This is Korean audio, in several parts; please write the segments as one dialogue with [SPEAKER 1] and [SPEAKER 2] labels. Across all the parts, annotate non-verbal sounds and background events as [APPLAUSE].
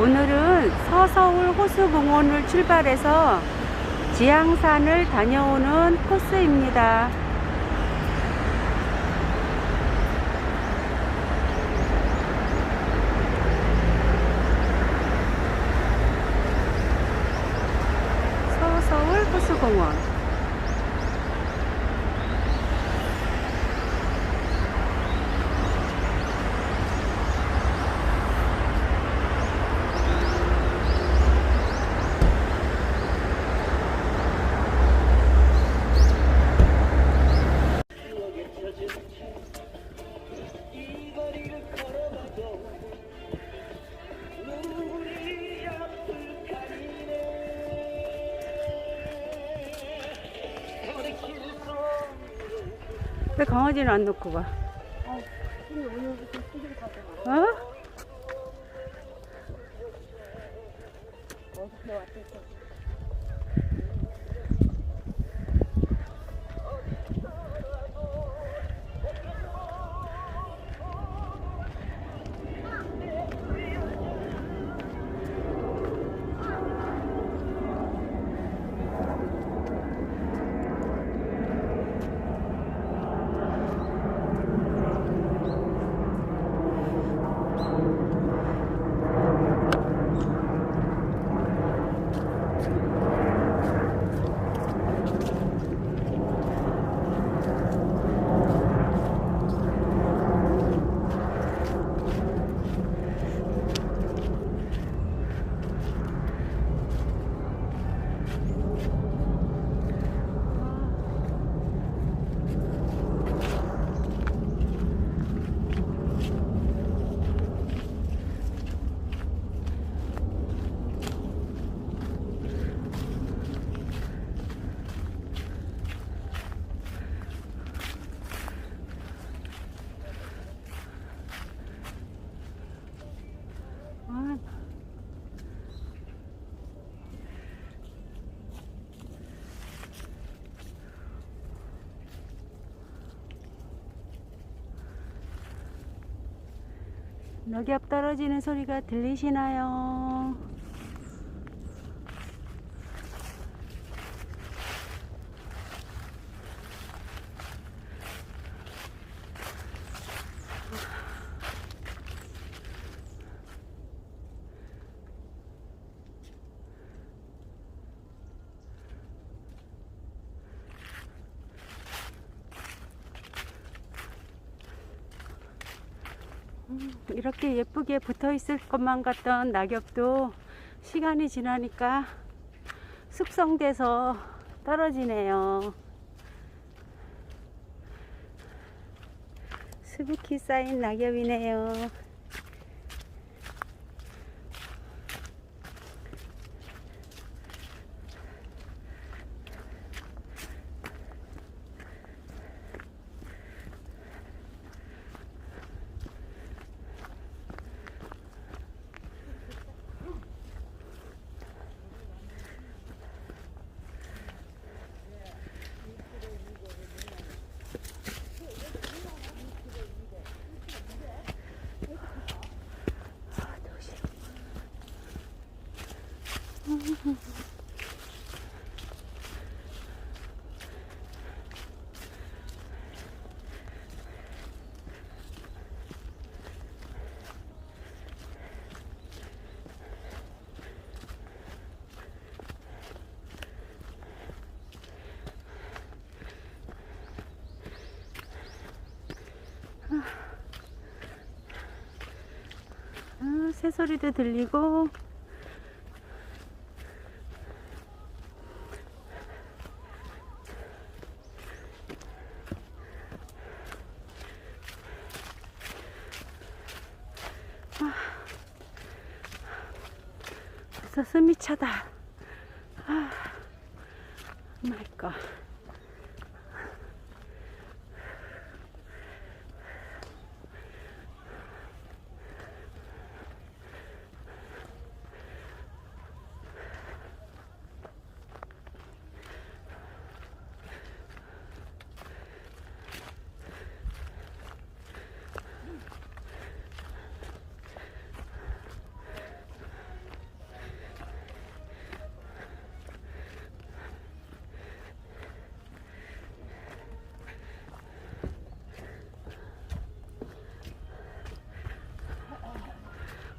[SPEAKER 1] 오늘은 서서울 호수공원을 출발해서 지향산을 다녀오는 코스입니다. 강아지는 안 놓고 가? 어? 아, 낙엽 떨어지는 소리가 들리시나요? 이렇게 예쁘게 붙어 있을 것만 같던 낙엽도 시간이 지나니까 숙성돼서 떨어지네요. 수북히 쌓인 낙엽이네요. 새소리도 들리고 恰恰。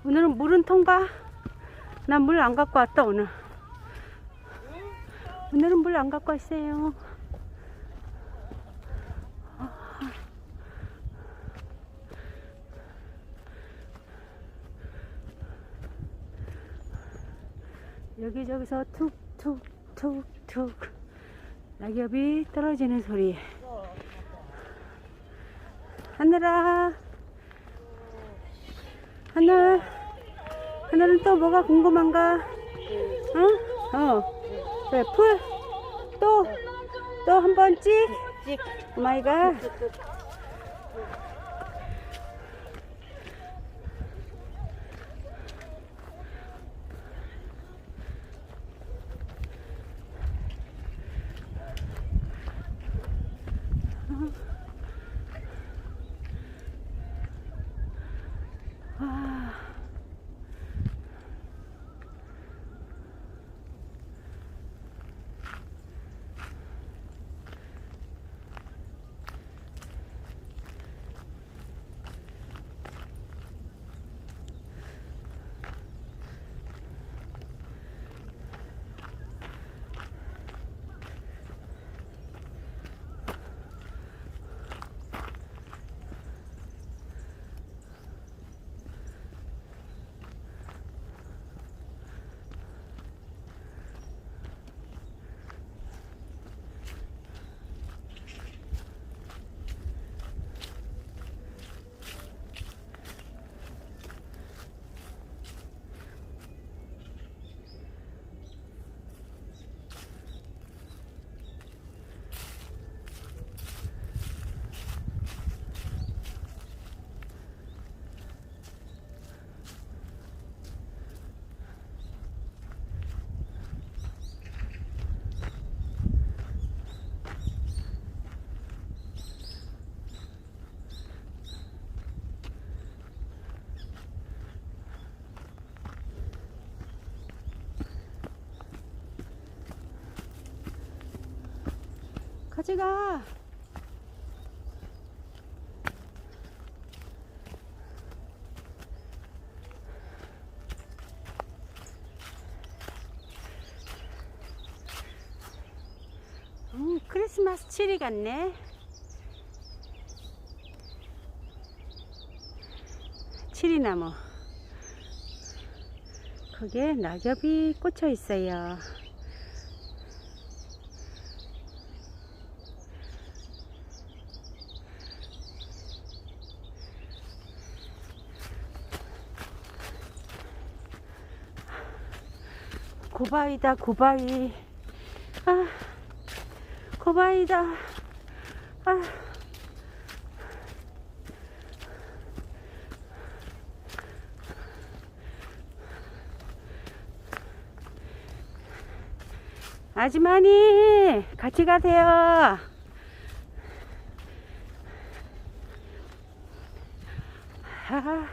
[SPEAKER 1] 오늘은 물은 통과. 난 물 안 갖고 왔다 오늘. 오늘은 물 안 갖고 왔어요. 여기저기서 툭툭툭툭 낙엽이 떨어지는 소리. 하늘아, 하늘, 하늘은 또 뭐가 궁금한가? 어? 어. 그래, 풀, 또, 또 한 번 찍.
[SPEAKER 2] 찍.
[SPEAKER 1] 오 마이 갓. 가져가. 음, 크리스마스 트리 같네. 치리나무. 거기에 낙엽이 꽂혀 있어요. 고바이다 고바이. 아 고바이다. 아. 아주머니 같이 가세요. 아,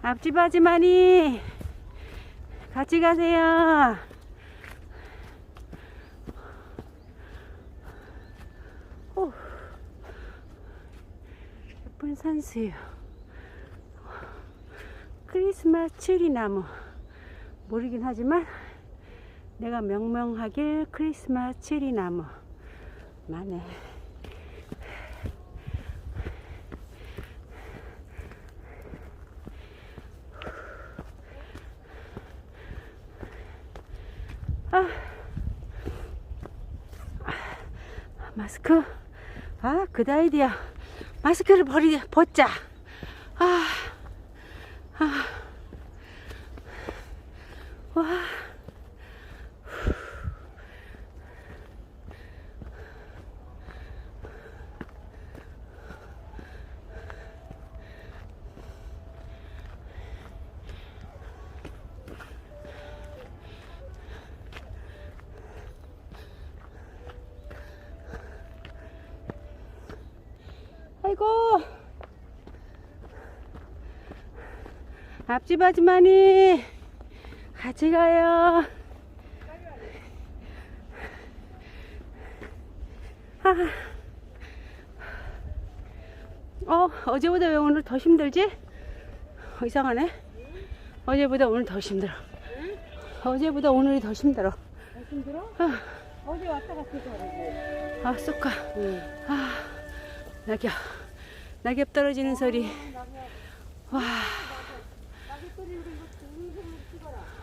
[SPEAKER 1] 앞집 아주머니 같이 가세요. 오, 예쁜 산수유. 크리스마스 트리나무. 모르긴 하지만 내가 명명하길 크리스마스 트리나무. 만에. 아. 마스크. 아, 그 아이디어. 마스크를 버리, 벗자. 앞집 아줌마니 같이 가요. 아. 어, 어제보다 왜 오늘 더 힘들지? 이상하네. 어제보다 오늘 더 힘들어. 어제보다 오늘이 더 힘들어.
[SPEAKER 2] 힘들어?
[SPEAKER 1] 아,
[SPEAKER 2] 어제 왔다 갔을 거라고.
[SPEAKER 1] 아 쏙가.
[SPEAKER 2] 응.
[SPEAKER 1] 아, 낙엽. 낙엽 떨어지는 소리. 와,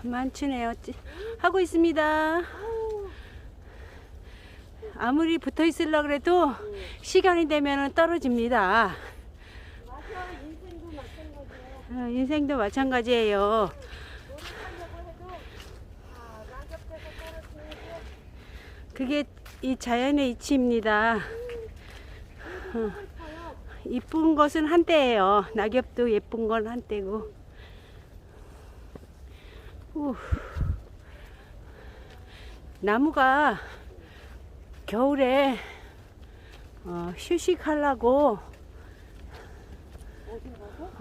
[SPEAKER 1] 많지네요. 찌- 하고 있습니다. 아무리 붙어 있으려 그래도 시간이 되면 떨어집니다.
[SPEAKER 2] 맞아, 인생도
[SPEAKER 1] 마찬가지예요.
[SPEAKER 2] 아,
[SPEAKER 1] 그게 이 자연의 이치입니다. 어, 이쁜 것은 한때예요. 낙엽도 예쁜 건 한때고. 우. 나무가 겨울에 어, 휴식하려고?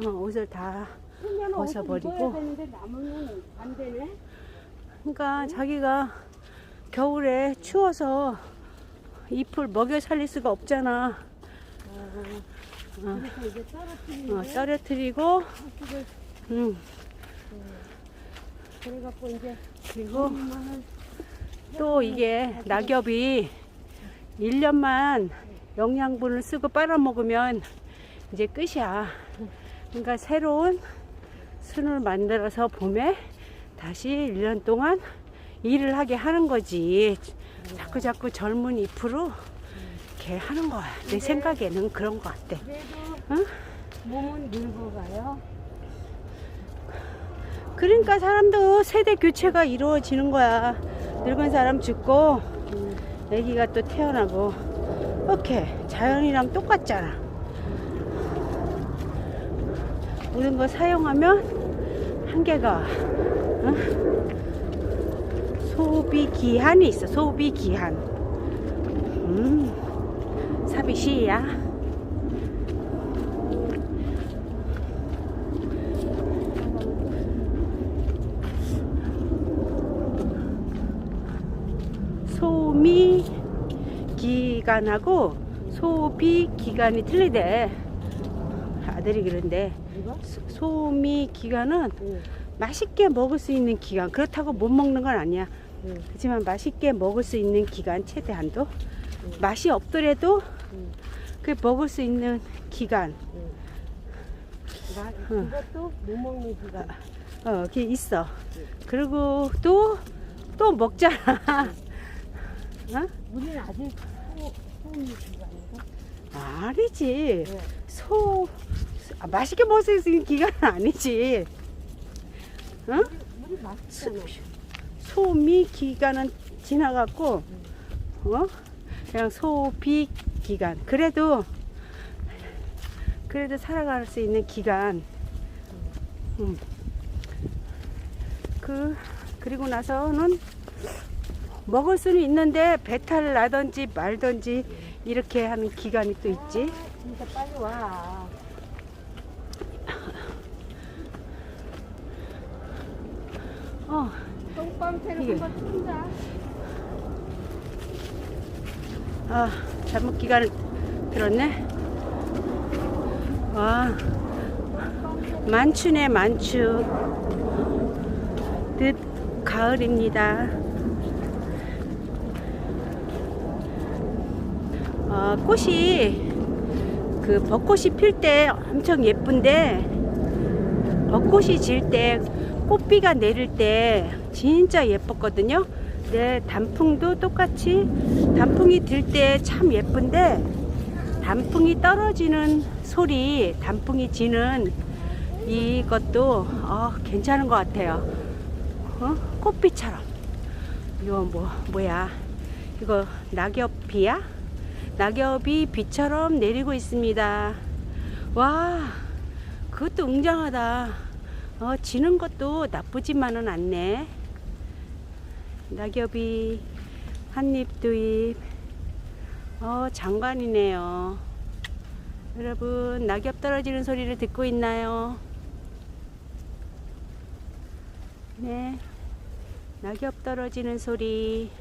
[SPEAKER 2] 어,
[SPEAKER 1] 옷을 다 벗어버리고. 그러니까 자기가 겨울에 추워서 잎을 먹여 살릴 수가 없잖아. 어,
[SPEAKER 2] 이제 떨어뜨리는
[SPEAKER 1] 어, 떨어뜨리고, 음,
[SPEAKER 2] 그래갖고 이제
[SPEAKER 1] 그리고 또 이게 낙엽이 1년만 영양분을 쓰고 빨아먹으면 이제 끝이야. 그러니까 새로운 순을 만들어서 봄에 다시 1년 동안 일을 하게 하는 거지. 자꾸 자꾸 젊은 잎으로 이렇게 하는 거야. 내 생각에는 그런 것 같아. 응?
[SPEAKER 2] 몸은 늙어가요.
[SPEAKER 1] 그러니까 사람도 세대 교체가 이루어지는 거야. 늙은 사람 죽고 아기가 또 태어나고 이렇게 자연이랑 똑같잖아. 모든 거 사용하면 한계가 와. 응? 소비 기한이 있어. 소비 기한. 음, 사비시야. 소미 기간하고 소비 기간이 틀리대. 아들이 그런데? 소- 소미 기간은
[SPEAKER 2] 응.
[SPEAKER 1] 맛있게 먹을 수 있는 기간. 그렇다고 못 먹는 건 아니야.
[SPEAKER 2] 응.
[SPEAKER 1] 그렇지만 맛있게 먹을 수 있는 기간 최대한도 맛이 없더라도
[SPEAKER 2] 응.
[SPEAKER 1] 그 먹을 수 있는 기간.
[SPEAKER 2] 이것도 못 먹는 기간.
[SPEAKER 1] 어 그게 있어. 그리고 또 또 먹잖아. 어?
[SPEAKER 2] 우리는 아직 소, 기간이고.
[SPEAKER 1] 아니지.
[SPEAKER 2] 네.
[SPEAKER 1] 소 아, 맛있게 먹을 수 있는 기간은 아니지. 응?
[SPEAKER 2] 우리 맛있잖아.
[SPEAKER 1] 소미 기간은 지나갔고, 어? 그냥 소비 기간. 그래도, 그래도 살아갈 수 있는 기간. 음. 그, 그리고 나서는 먹을 수는 있는데 배탈 나든지 말든지 이렇게 하는 기간이 또 있지.
[SPEAKER 2] 진짜 빨리 와.
[SPEAKER 1] 어,
[SPEAKER 2] 똥방패를
[SPEAKER 1] 이게.
[SPEAKER 2] 한번 푼다.
[SPEAKER 1] 아, 잘못 기간을 들었네. 와, 만추네, 만추. 늦 가을입니다. 어, 꽃이, 그 벚꽃이 필 때 엄청 예쁜데, 벚꽃이 질 때, 꽃비가 내릴 때 진짜 예뻤거든요. 네, 단풍도 똑같이 단풍이 들 때 참 예쁜데 단풍이 떨어지는 소리, 단풍이 지는 이것도 어, 괜찮은 것 같아요. 어? 꽃비처럼. 이거 뭐 뭐야? 이거 낙엽비야? 낙엽이 비처럼 내리고 있습니다. 와, 그것도 웅장하다. 어, 지는 것도 나쁘지만은 않네. 낙엽이 한입 두입. 어, 장관이네요. 여러분, 낙엽 떨어지는 소리를 듣고 있나요? 네. 낙엽 떨어지는 소리.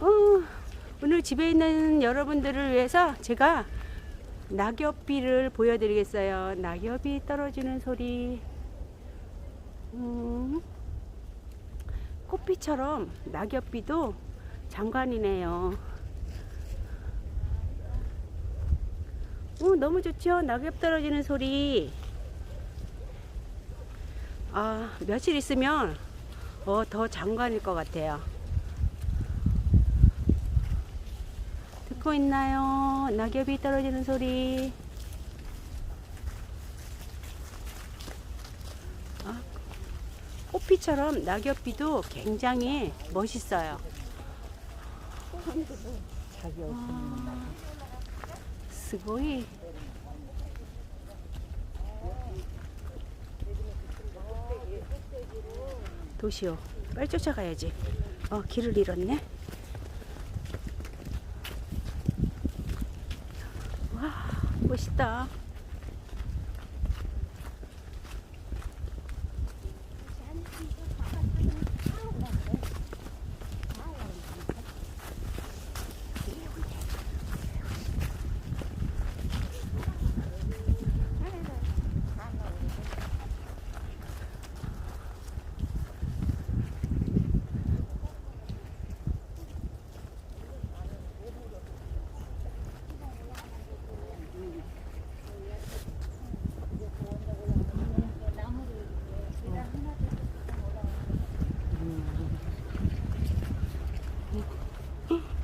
[SPEAKER 1] 어, 오늘 집에 있는 여러분들을 위해서 제가 낙엽비를 보여드리겠어요. 낙엽이 떨어지는 소리. 음, 꽃비처럼 낙엽비도 장관이네요. 오, 너무 좋죠? 낙엽 떨어지는 소리. 아, 며칠 있으면 어, 더 장관일 것 같아요. 듣고 있나요? 낙엽이 떨어지는 소리. 아, 꽃피처럼 낙엽비도 굉장히 멋있어요. 아, 스고이. 도시오. 빨리 쫓아가야지. 어, 길을 잃었네. 와, 멋있다.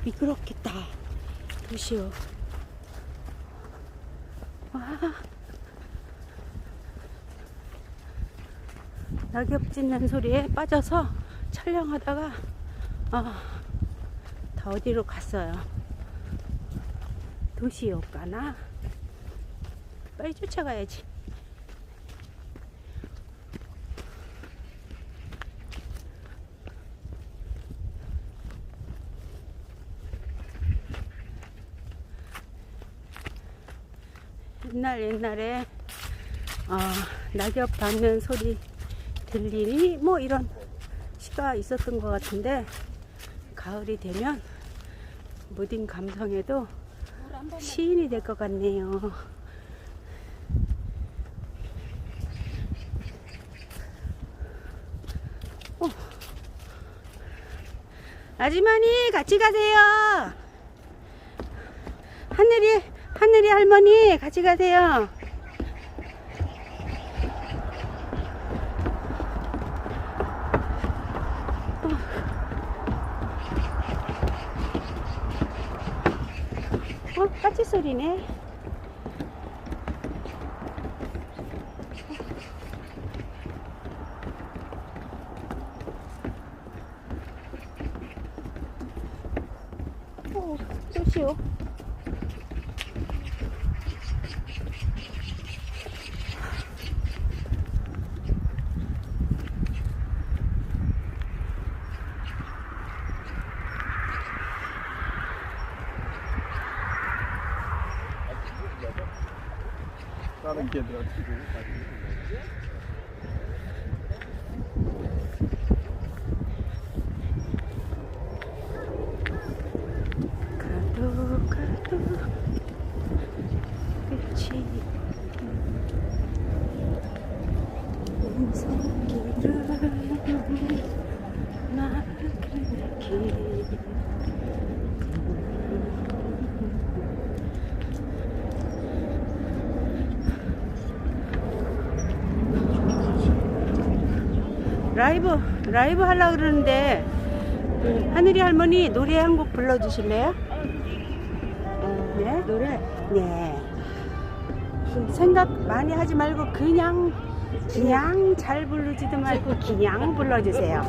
[SPEAKER 1] 미끄럽겠다. 도시오. 와. 낙엽 짖는 소리에 빠져서 촬영하다가 아, 다 어디로 갔어요. 도시오 가나? 빨리 쫓아가야지. 옛날 옛날에 어, 낙엽 밟는 소리 들리니 뭐 이런 시가 있었던 것 같은데 가을이 되면 무딘 감성에도 시인이 될 것 같네요. 어. 아주머니 같이 가세요. 하늘이 하늘이 할머니 같이 가세요. 어, 까치 소리네. 어, 쏘시오.
[SPEAKER 3] 다른 개들한테
[SPEAKER 1] 가도 가도 끝이 인생길을 나그렇게 라이브 라이브 하려고 그러는데 하늘이 할머니 노래 한 곡 불러주실래요? 네?
[SPEAKER 2] 노래
[SPEAKER 1] 네. 생각 많이 하지 말고 그냥 그냥 잘 부르지도 말고 그냥 불러주세요.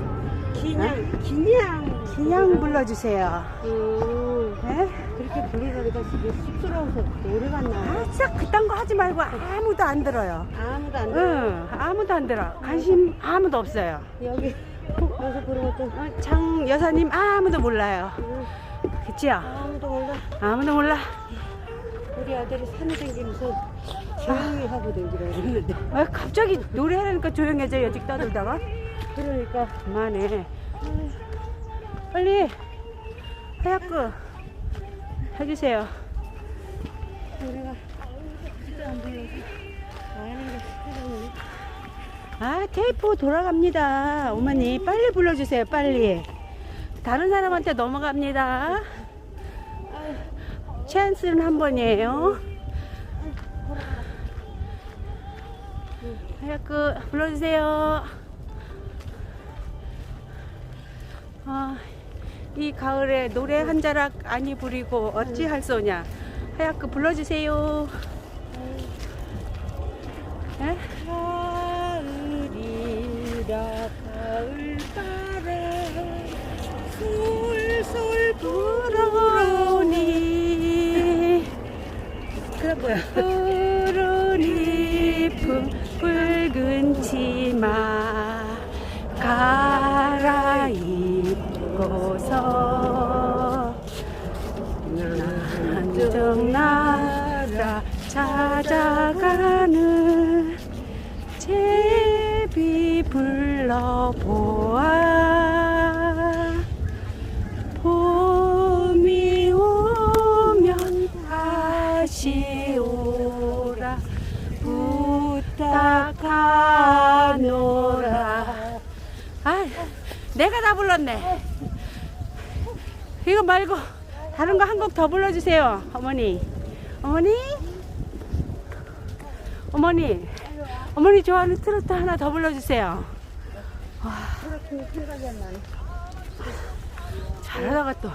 [SPEAKER 2] 그냥 그냥
[SPEAKER 1] 그냥 불러주세요.
[SPEAKER 2] 부르려니까 이게 쑥스러워서 노래가 안 나.
[SPEAKER 1] 아, 진짜 그딴 거 하지 말고 아무도 안 들어요.
[SPEAKER 2] 아무도 안 들어.
[SPEAKER 1] 응, 아무도 안 들어. 관심 아무도 없어요.
[SPEAKER 2] 여기 여기서 부르는 것도
[SPEAKER 1] 어, 장 여사님 아무도 몰라요. 그치요?
[SPEAKER 2] 아무도 몰라.
[SPEAKER 1] 아무도 몰라.
[SPEAKER 2] 우리 아들이 산에 댕기면서 조용히 하고 댕기라고 그랬는데
[SPEAKER 1] 아, 갑자기 노래하니까 조용해져 여직 떠들다가.
[SPEAKER 2] 그러니까
[SPEAKER 1] 그만해. 빨리 하얗고 해주세요.
[SPEAKER 2] 내가 안 보여.
[SPEAKER 1] 아 테이프 돌아갑니다. 어머니 빨리 불러주세요. 빨리. 다른 사람한테 넘어갑니다. 찬스는 한 번이에요. 하얗게 불러주세요. 아. 이 가을에 노래 한 자락 아니 부리고 어찌할 소냐. 하얗그 불러주세요. 에? 가을이라 가을바람 솔솔 불어오니
[SPEAKER 2] 그럴 거야.
[SPEAKER 1] 푸른 잎은 붉은 치마 갈아 입고서 난정 나라 찾아가는 제비 불러보아. 봄이 오면 다시 오라. 부탁하노라. 아 내가 다 불렀네 이거 말고 다른 거 한 곡 더 불러주세요 어머니. 어머니? 어머니. 어머니 좋아하는 트로트 하나 더 불러주세요.
[SPEAKER 2] 나네.
[SPEAKER 1] 잘하다가 또.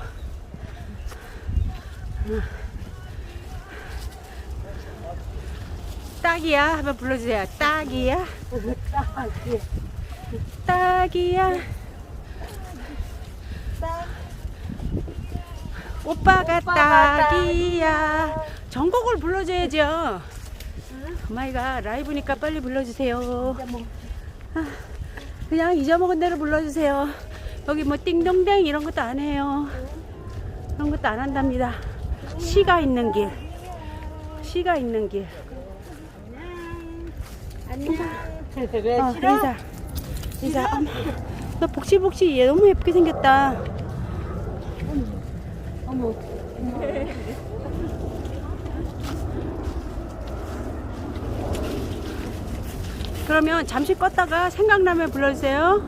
[SPEAKER 1] 응. 딱이야. 한번 불러주세요. 딱이야. [LAUGHS] 딱이야 오빠가 딱이야. 전곡을 불러줘야죠. 오마이갓 라이브니까 빨리 불러주세요. 아, 그냥 잊어먹은 대로 불러주세요. 여기 뭐 띵동댕 이런 것도 안 해요. 그런 것도 안 한답니다. 시가 있는 길. 시가 있는 길.
[SPEAKER 2] 안녕. 왜
[SPEAKER 1] 어? 인사. 인사. 너 복실복실 얘 너무 예쁘게 생겼다
[SPEAKER 2] 어머.
[SPEAKER 1] 그러면 잠시 껐다가 생각나면 불러주세요